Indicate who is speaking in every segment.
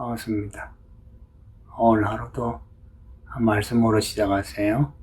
Speaker 1: 반갑습니다. 오늘 하루도 한 말씀으로 시작하세요.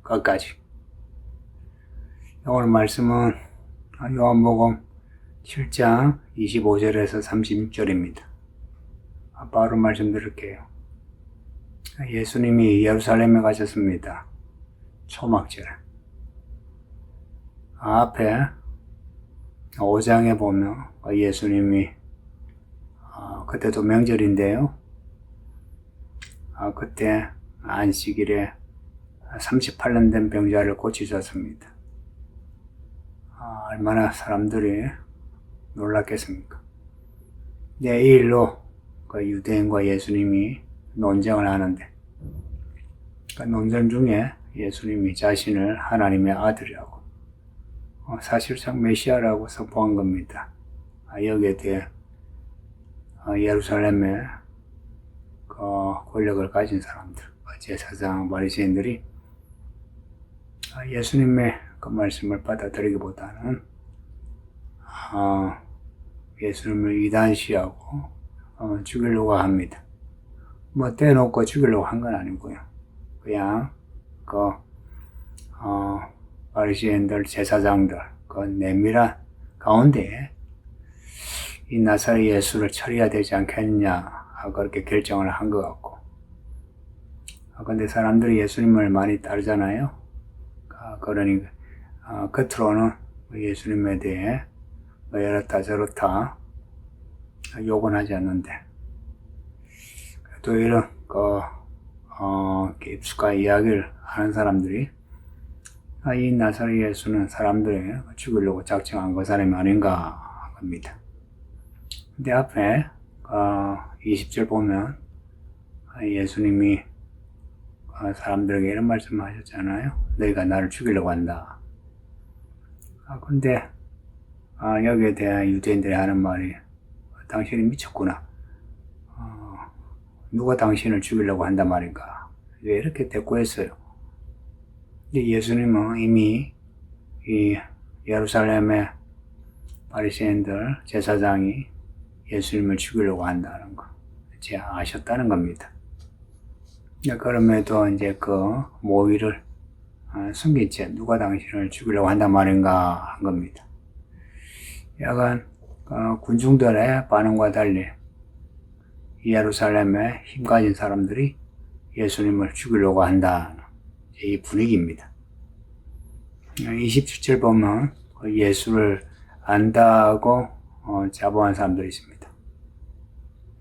Speaker 1: 끝까지. 오늘 말씀은 요한복음 7장 25절에서 36절입니다. 바로 말씀드릴게요. 예수님이 예루살렘에 가셨습니다. 초막절에. 앞에 5장에 보면 예수님이 어, 그때도 명절인데요. 아, 그때 안식일에 38년 된 병자를 고치셨습니다. 아, 얼마나 사람들이 놀랐겠습니까? 네, 이 일로 그 유대인과 예수님이 논쟁을 하는데 그 논쟁 중에 예수님이 자신을 하나님의 아들이라고 어, 사실상 메시아라고 선포한 겁니다. 아, 여기에 대해 어, 예루살렘의 그 권력을 가진 사람들, 그 제사장, 바리새인들이 아, 예수님의 그 말씀을 받아들이기보다는 어, 예수님을 이단시하고 어, 죽이려고 합니다. 뭐 떼놓고 죽이려고 한 건 아니고요. 그냥 그 어, 바리새인들, 제사장들 그 내밀한 가운데 이 나사렛 예수를 처리해야 되지 않겠냐 그렇게 결정을 한 것 같고. 아, 근데 사람들이 예수님을 많이 따르잖아요. 아, 그러니 아, 겉으로는 예수님에 대해 뭐 이렇다 저렇다 욕은 하지 않는데. 또 이런 그 어, 깊숙한 이야기를 하는 사람들이 아, 이 나사렛 예수는 사람들이 죽이려고 작정한 그 사람이 아닌가 합니다. 근데 앞에 어, 20절 보면 아, 예수님이 어, 사람들에게 이런 말씀을 하셨잖아요. 너희가 나를 죽이려고 한다. 아, 근데 아, 여기에 대한 유대인들이 하는 말이 당신이 미쳤구나. 어, 누가 당신을 죽이려고 한단 말인가. 왜 이렇게 대꾸했어요. 예수님은 이미 이 예루살렘의 바리새인들 제사장이 예수님을 죽이려고 한다는 거, 이제 아셨다는 겁니다. 그럼에도 이제 그 모의를 어, 숨긴 채 누가 당신을 죽이려고 한단 말인가 한 겁니다. 약간 어, 군중들의 반응과 달리 예루살렘에 힘 가진 사람들이 예수님을 죽이려고 한다는 이 분위기입니다. 27절 보면 그 예수를 안다고 어, 자부한 사람들이 있습니다.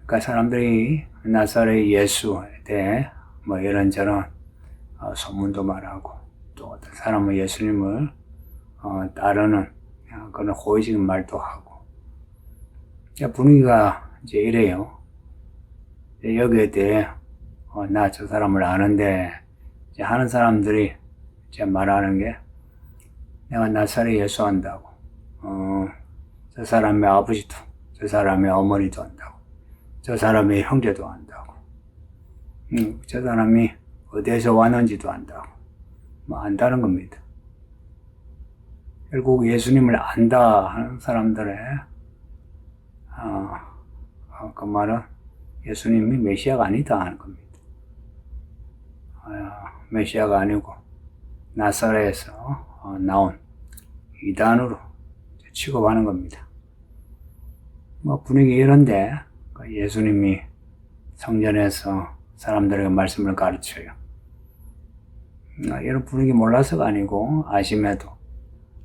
Speaker 1: 그러니까 사람들이 나사렛 예수에 대해 뭐 이런저런 어, 소문도 말하고 또 어떤 사람은 예수님을 어, 따르는 그런 호의적인 말도 하고 분위기가 이제 이래요. 여기에 대해 어, 나 저 사람을 아는데 하는 사람들이 이제 말하는 게 내가 나사렛 예수 한다고 어, 저 사람의 아버지도 저 사람의 어머니도 한다고 저 사람의 형제도 안다고. 음, 저 사람이 어디에서 왔는지도 안다고. 뭐 안다는 겁니다. 결국 예수님을 안다 하는 사람들의 어, 어, 그 말은 예수님이 메시아가 아니다 하는 겁니다. 어, 메시아가 아니고 나사렛에서 어, 나온 이단으로 취급하는 겁니다. 뭐 분위기 이런데 그 예수님이 성전에서 사람들에게 말씀을 가르쳐요. 아, 이런 분위기 몰라서가 아니고 아심에도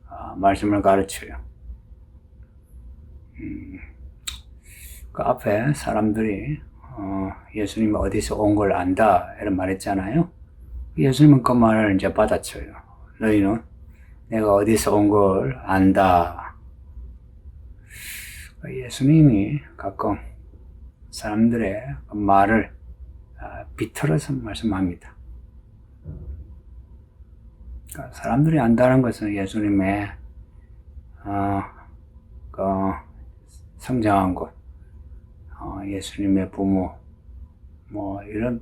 Speaker 1: 아, 말씀을 가르쳐요. 음, 그 앞에 사람들이 어, 예수님이 어디서 온 걸 안다 이런 말 했잖아요. 예수님은 그 말을 이제 받아쳐요. 너희는 내가 어디서 온 걸 안다. 예수님이 가끔 사람들의 그 말을 아, 비틀어서 말씀합니다. 그러니까 사람들이 안다는 것은 예수님의 어, 그 성장한 곳, 어, 예수님의 부모, 뭐 이런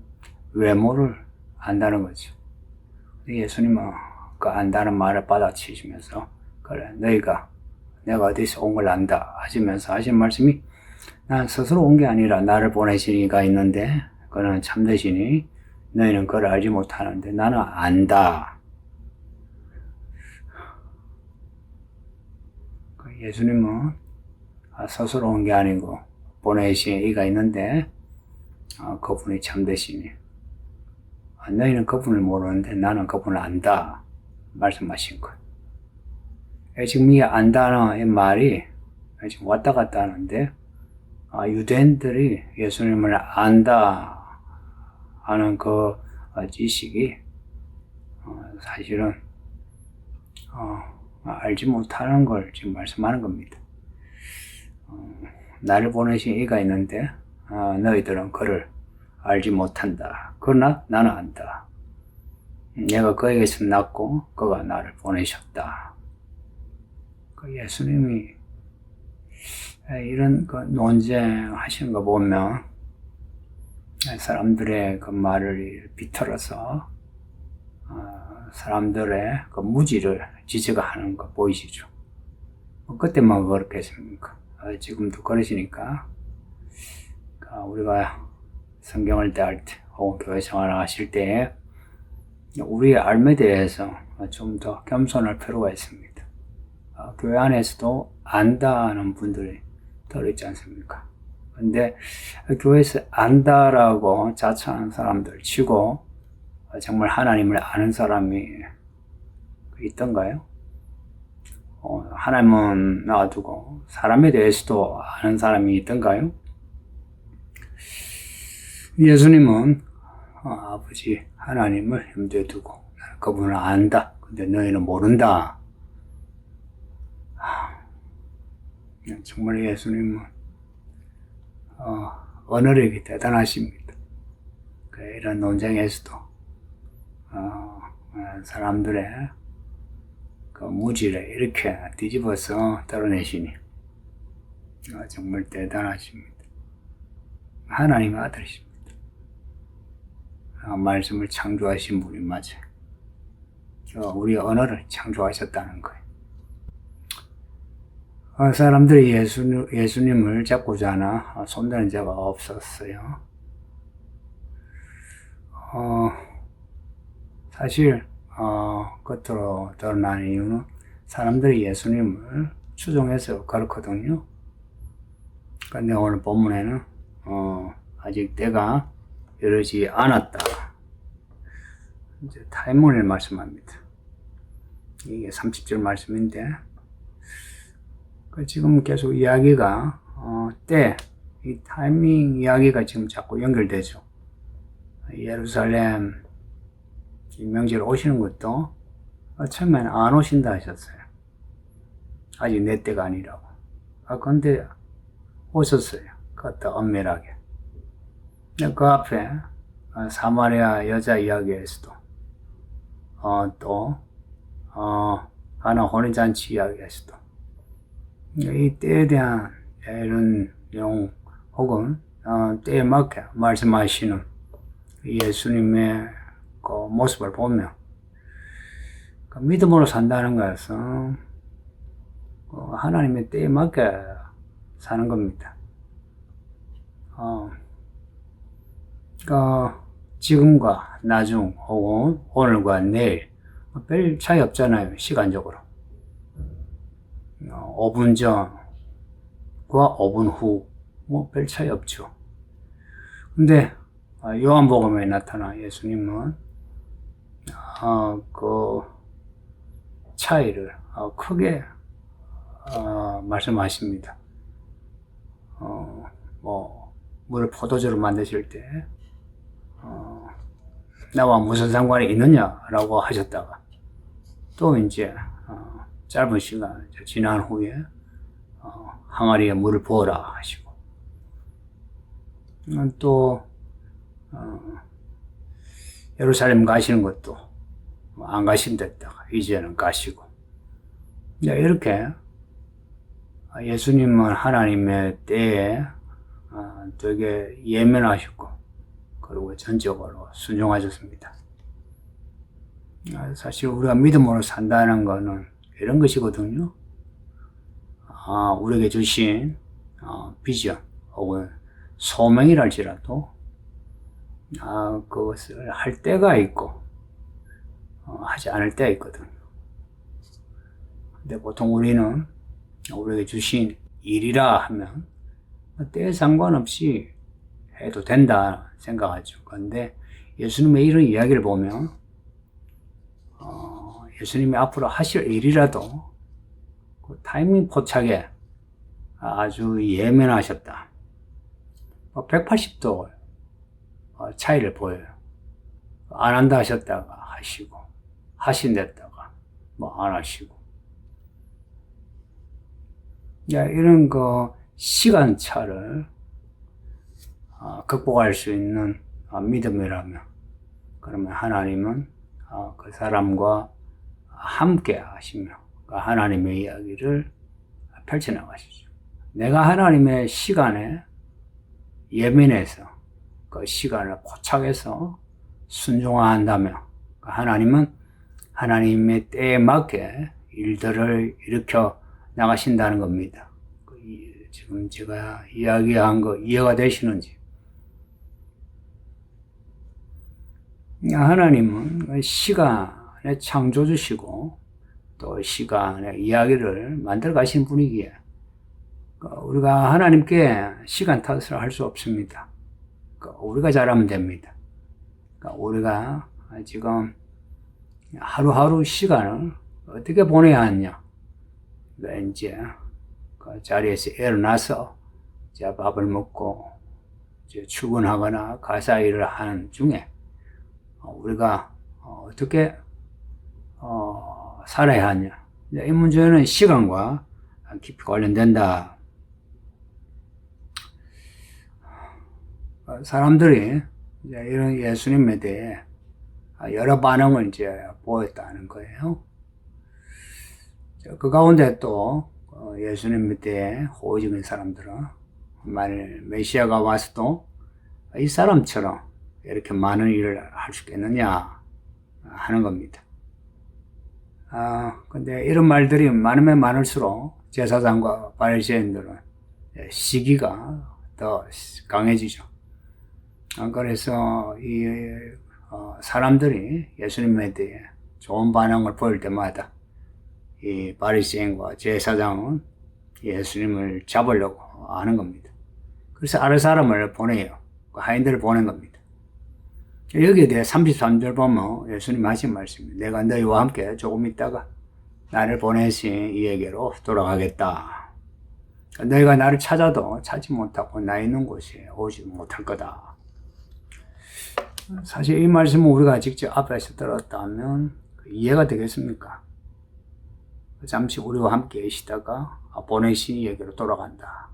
Speaker 1: 외모를 안다는 거죠. 예수님은 그 안다는 말을 받아치시면서 그래 너희가 내가 어디서 온 걸 안다 하시면서 하신 말씀이 난 스스로 온 게 아니라 나를 보내신 이가 있는데 그는 참되시니 너희는 그를 알지 못하는데 나는 안다. 그 예수님은 아, 스스로 온 게 아니고 보내신 이가 있는데 아, 그분이 참되시니 아, 너희는 그분을 모르는데 나는 그분을 안다 말씀하신 거예요. 예, 지금 이 안다는 이 말이 지금 왔다 갔다 하는데 아, 유대인들이 예수님을 안다 하는 그 어, 지식이 어, 사실은 어, 알지 못하는 걸 지금 말씀하는 겁니다. 어, 나를 보내신 이가 있는데 어, 너희들은 그를 알지 못한다. 그러나 나는 안다. 내가 그에게서 낳고 그가 나를 보내셨다. 그 예수님이 이런 그 논쟁하시는 거 보면 사람들의 그 말을 비틀어서 어, 사람들의 그 무지를 지적하는 거 보이시죠? 뭐 그때만 그렇겠습니까? 어, 지금도 그러시니까 그 우리가 성경을 대할 때 혹은 교회 생활을 하실 때 우리의 삶에 대해서 좀 더 겸손할 필요가 있습니다. 어, 교회 안에서도 안다는 분들이 들어있지 않습니까? 근데 교회에서 안다라고 자처하는 사람들 치고 정말 하나님을 아는 사람이 있던가요? 어, 하나님은 놔두고 사람에 대해서도 아는 사람이 있던가요? 예수님은 어, 아버지 하나님을 염두에 두고 그분을 안다. 근데 너희는 모른다. 하, 정말 예수님은 어, 언어력이 대단하십니다. 그 이런 논쟁에서도 어, 사람들의 그 무지를 이렇게 뒤집어서 드러내시니 어, 정말 대단하십니다. 하나님의 아들이십니다. 어, 말씀을 창조하신 분이 맞아요. 어, 우리 언어를 창조하셨다는 거예요. 어, 사람들이 예수, 예수님을 잡고자 하나 어, 손대는 자가 없었어요. 어, 사실, 어, 겉으로 드러난 이유는 사람들이 예수님을 추종해서 그렇거든요. 근데 오늘 본문에는, 어, 아직 때가 이르지 않았다. 이제 타이밍을 말씀합니다. 이게 30절 말씀인데, 그 지금 계속 이야기가 어, 때, 이 타이밍 이야기가 지금 자꾸 연결되죠. 예루살렘 명절 오시는 것도 어, 처음에는 안 오신다 하셨어요. 아직 내 때가 아니라고. 아 근데 오셨어요. 그것도 엄밀하게. 그 앞에 어, 사마리아 여자 이야기에서도 어, 또 어, 가나 혼인잔치 이야기에서도 이 때에 대한 이런 내용 혹은 어, 때에 맞게 말씀하시는 예수님의 그 모습을 보면 그 믿음으로 산다는 것은 그 하나님의 때에 맞게 사는 겁니다. 어, 그 지금과 나중 혹은 오늘과 내일 별 차이 없잖아요 시간적으로. 5분 전과 5분 후, 뭐 별 차이 없죠. 근데, 아, 요한복음에 나타난 예수님은, 어, 그, 차이를 어, 크게, 어, 말씀하십니다. 어, 뭐, 물을 포도주로 만드실 때, 어, 나와 무슨 상관이 있느냐라고 하셨다가, 또 이제, 어, 짧은 시간 지난 후에 어, 항아리에 물을 부어라 하시고 음, 또 어, 예루살렘 가시는 것도 안 가신댔다가 이제는 가시고 네, 이렇게 예수님은 하나님의 때에 어, 되게 예민하셨고 그리고 전적으로 순종하셨습니다. 아, 사실 우리가 믿음으로 산다는 것은 이런 것이거든요. 아, 우리에게 주신 어, 비전, 혹은 소명이랄지라도 아, 그것을 할 때가 있고 어, 하지 않을 때가 있거든요. 근데 보통 우리는 우리에게 주신 일이라 하면 때에 상관없이 해도 된다 생각하죠. 그런데 예수님의 이런 이야기를 보면 어, 예수님이 앞으로 하실 일이라도 그 타이밍 포착에 아주 예민하셨다. 180도 어, 차이를 보여요. 안 한다 하셨다가 하시고, 하신댔다가 뭐 안 하시고. 야, 이런 그 시간차를 어, 극복할 수 있는 어, 믿음이라면, 그러면 하나님은 어, 그 사람과 함께 하시며, 그 하나님의 이야기를 펼쳐나가시죠. 내가 하나님의 시간에 예민해서 그 시간을 포착해서 순종한다면 그 하나님은 하나님의 때에 맞게 일들을 일으켜 나가신다는 겁니다. 그 이- 지금 제가 이야기한 거 이해가 되시는지? 하나님은 그 시간에 창조주시고 또 시간의 이야기를 만들어 가신 분이기에 그 우리가 하나님께 시간 탓을 할 수 없습니다. 그 우리가 잘하면 됩니다. 그 우리가 지금 하루하루 시간을 어떻게 보내야 하냐. 그 이제 그 자리에서 일어나서 이제 밥을 먹고 이제 출근하거나 가사 일을 하는 중에 어, 우리가 어, 어떻게 어, 살아야 하냐. 이 문제는 시간과 깊이 관련된다. 어, 사람들이 이런 예수님에 대해 여러 반응을 이제 보였다는 거예요. 그 가운데 또 어, 예수님에 대해 호의적인 사람들은 만일 메시아가 와서도 이 사람처럼 이렇게 많은 일을 할 수 있겠느냐 하는 겁니다. 아, 근데 이런 말들이 많으면 많을수록 제사장과 바리새인들은 시기가 더 강해지죠. 아, 그래서 이 어, 사람들이 예수님에 대해 좋은 반응을 보일 때마다 이 바리새인과 제사장은 예수님을 잡으려고 하는 겁니다. 그래서 아르 사람을 보내요. 그 하인들을 보낸 겁니다. 여기에 대해 33절 보면 예수님 하신 말씀입니다. 내가 너희와 함께 조금 있다가 나를 보내신 이에게로 돌아가겠다. 너희가 나를 찾아도 찾지 못하고 나 있는 곳에 오지 못할 거다. 사실 이 말씀은 우리가 직접 앞에서 들었다면 이해가 되겠습니까? 잠시 우리와 함께 계시다가 보내신 이에게로 돌아간다.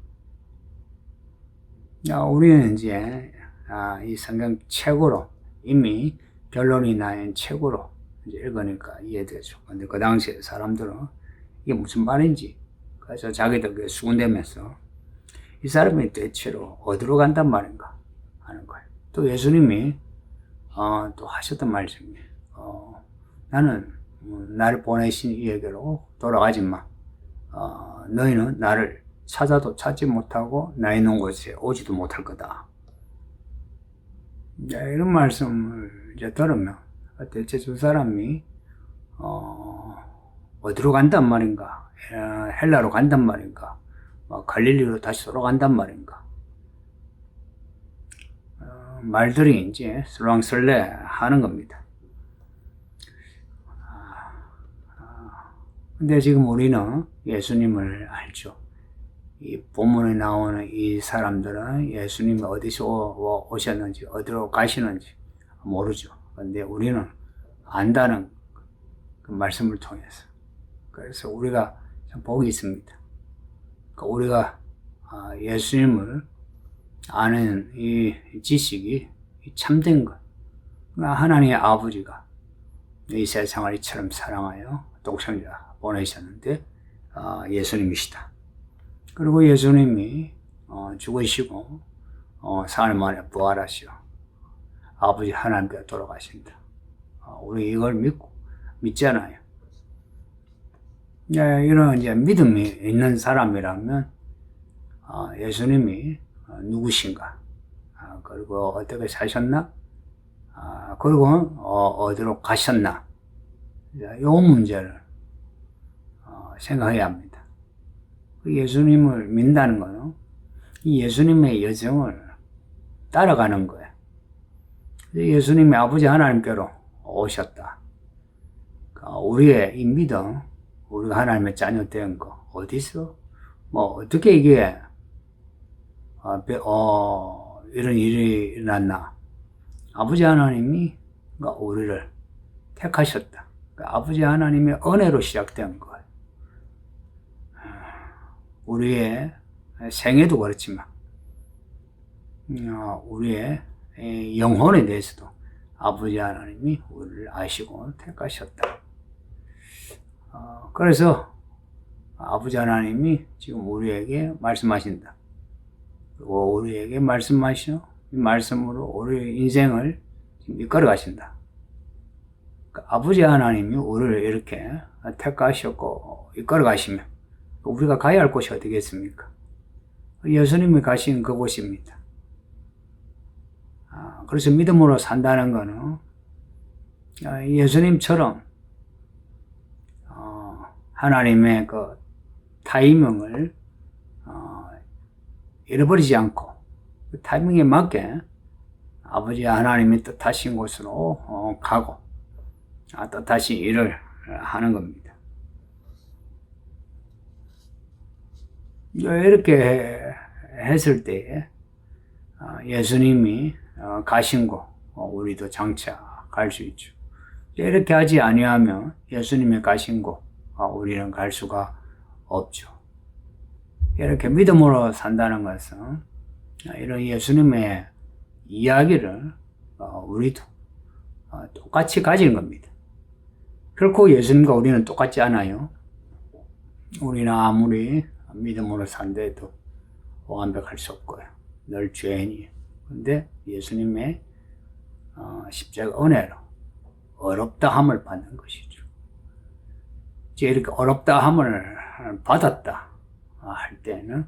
Speaker 1: 야, 우리는 이제 아, 이 성경 책으로 이미 결론이 나인 책으로 이제 읽으니까 이해되죠. 근데 그 당시에 사람들은 이게 무슨 말인지 그래서 자기들 그 수군대면서 이 사람이 대체로 어디로 간단 말인가 하는 거예요. 또 예수님이 어, 또 하셨던 말씀이 어, 나는 어, 나를 보내신 이에게로 돌아가지 마. 어, 너희는 나를 찾아도 찾지 못하고 나 있는 곳에 오지도 못할 거다. 이런 말씀을 이제 들으면 대체 두 사람이 어, 어디로 간단 말인가? 에, 헬라로 간단 말인가? 뭐 갈릴리로 다시 돌아간단 말인가? 어, 말들이 이제 설왕설래 하는 겁니다. 근데 지금 우리는 예수님을 알죠. 이 본문에 나오는 이 사람들은 예수님이 어디서 오- 오셨는지, 어디로 가시는지 모르죠. 근데 우리는 안다는 그 말씀을 통해서. 그래서 우리가 참 복이 있습니다. 그 우리가 아, 예수님을 아는 이 지식이 이 참된 것. 그러니까 하나님의 아버지가 이 세상을 이처럼 사랑하여 독생자 보내셨는데 아, 예수님이시다. 그리고 예수님이 어, 죽으시고 어, 사흘 만에 부활하시어 아버지 하나님께 돌아가신다. 어, 우리 이걸 믿고 믿잖아요. 예, 이런 이제 믿음이 있는 사람이라면 어, 예수님이 어, 누구신가? 아, 그리고 어떻게 사셨나? 아, 그리고 어, 디로 가셨나? 이 문제를 어, 생각해야 합니다. 그 예수님을 믿는다는 거는 이 예수님의 여정을 따라가는 거예요. 예수님이 아버지 하나님께로 오셨다. 그 우리의 이 믿음, 우리가 하나님의 자녀 된 거, 어디서? 뭐, 어떻게 이게, 어, 배- 어, 이런 일이 일어났나? 아버지 하나님이 그러니까 우리를 택하셨다. 그러니까 아버지 하나님의 은혜로 시작된 거예요. 우리의 생애도 그렇지만, 어, 우리의 에, 영혼에 대해서도 아버지 하나님이 우리를 아시고 택하셨다. 어, 그래서 아버지 하나님이 지금 우리에게 말씀하신다. 그리고 우리에게 말씀하시오. 이 말씀으로 우리의 인생을 이끌어 가신다. 그러니까 아버지 하나님이 우리를 이렇게 택하셨고 이끌어 가시면 우리가 가야 할 곳이 어디겠습니까? 예수님이 가신 그곳입니다. 아, 그래서 믿음으로 산다는 거는 아, 예수님처럼 어, 하나님의 그 타이밍을 어, 잃어버리지 않고 그 타이밍에 맞게 아버지 하나님이 뜻하신 곳으로 어, 가고 아, 뜻하신 일을 하는 겁니다. 이렇게 했을 때 어, 예수님이 어, 가신 곳 어, 우리도 장차 갈 수 있죠. 이렇게 하지 아니하면 예수님의 가신 곳 어, 우리는 갈 수가 없죠. 이렇게 믿음으로 산다는 것은 어, 이런 예수님의 이야기를 어, 우리도 어, 똑같이 가진 겁니다. 결코 예수님과 우리는 똑같지 않아요. 우리는 아무리 믿음으로 산데도 완벽할 수 없고요. 늘 죄인이에요. 근데 예수님의 어, 십자가 은혜로 어렵다함을 받는 것이죠. 이제 이렇게 어렵다함을 받았다 할 때는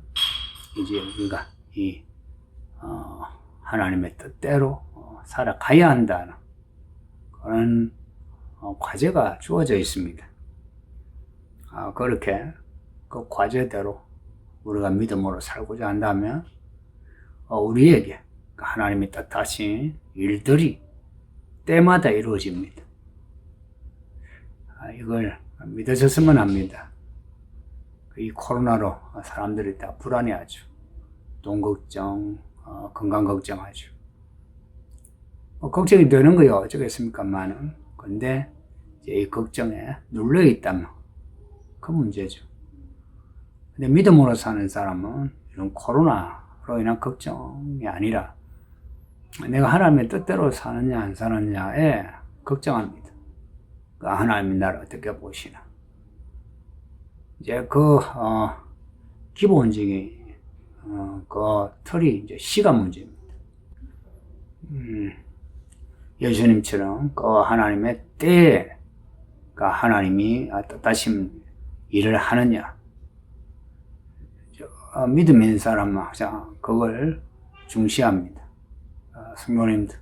Speaker 1: 이제 우리가 이 어, 하나님의 뜻대로 어, 살아가야 한다는 그런 어, 과제가 주어져 있습니다. 아, 그렇게 그 과제대로 우리가 믿음으로 살고자 한다면 어, 우리에게 그 하나님이 뜻하신 일들이 때마다 이루어집니다. 아, 이걸 믿어졌으면 합니다. 이 코로나로 사람들이 다 불안해하죠. 돈 걱정, 어, 건강 걱정하죠. 뭐 걱정이 되는 거요. 어쩌겠습니까만은. 근데 이 걱정에 눌려 있다면 그 문제죠. 근데 믿음으로 사는 사람은 이런 코로나로 인한 걱정이 아니라 내가 하나님의 뜻대로 사느냐 안 사느냐에 걱정합니다. 그 하나님이 나를 어떻게 보시나. 이제 그 어, 기본적인 어, 그 틀이 이제 시간 문제입니다. 음, 예수님처럼 그 하나님의 때에 그 하나님이 뜻하신 일을 하느냐. 어, 믿음 있는 사람은 항상 그걸 중시합니다. 어, 성도님들.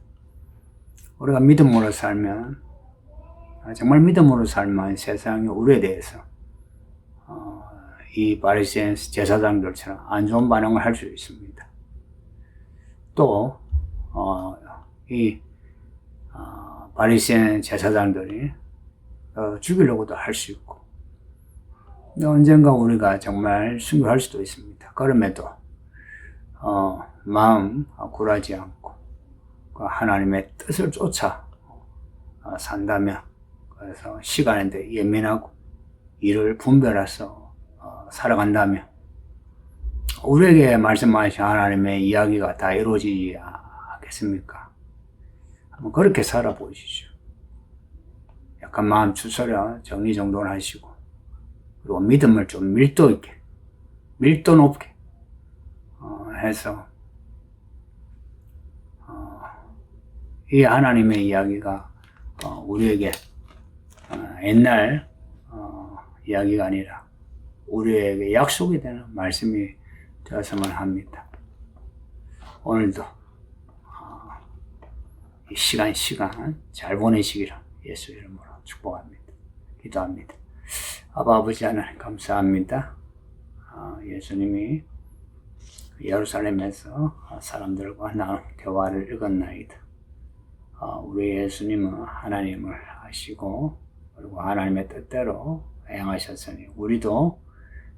Speaker 1: 우리가 믿음으로 살면, 아, 정말 믿음으로 살면 세상이 우리에 대해서, 어, 이 바리새인 제사장들처럼 안 좋은 반응을 할 수 있습니다. 또, 어, 이, 어, 바리새인 제사장들이 어, 죽이려고도 할 수 있고, 언젠가 우리가 정말 순교할 수도 있습니다. 그럼에도 어, 마음 굴하지 않고 그 하나님의 뜻을 쫓아 어, 산다면 그래서 시간에 예민하고 일을 분별해서 어, 살아간다면 우리에게 말씀하신 하나님의 이야기가 다 이루어지지 않겠습니까? 그렇게 살아보시죠. 약간 마음 추스려 정리정돈하시고 그리고 믿음을 좀 밀도 있게, 밀도 높게 어, 해서 어, 이 하나님의 이야기가 어, 우리에게 어, 옛날 어, 이야기가 아니라 우리에게 약속이 되는 말씀이 되었으면 합니다. 오늘도 어, 이 시간 시간 잘 보내시기를 예수 이름으로 축복합니다. 기도합니다. 아바 아버지 하나님 감사합니다. 아, 예수님이 예루살렘에서 사람들과 나눈 대화를 읽었나이다. 아, 우리 예수님은 하나님을 아시고 그리고 하나님의 뜻대로 행하셨으니 우리도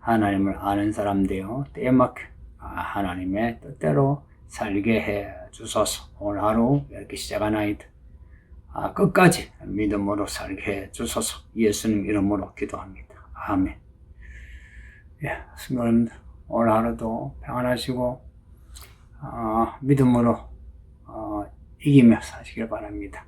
Speaker 1: 하나님을 아는 사람 되어 때맞게 아, 하나님의 뜻대로 살게 해 주소서. 오늘 하루 이렇게 시작하나이다. 아, 끝까지 믿음으로 살게 해 주소서. 예수님 이름으로 기도합니다. 아멘. 예, 여러분들 오늘 하루도 평안하시고 어, 믿음으로 어, 이기며 사시길 바랍니다.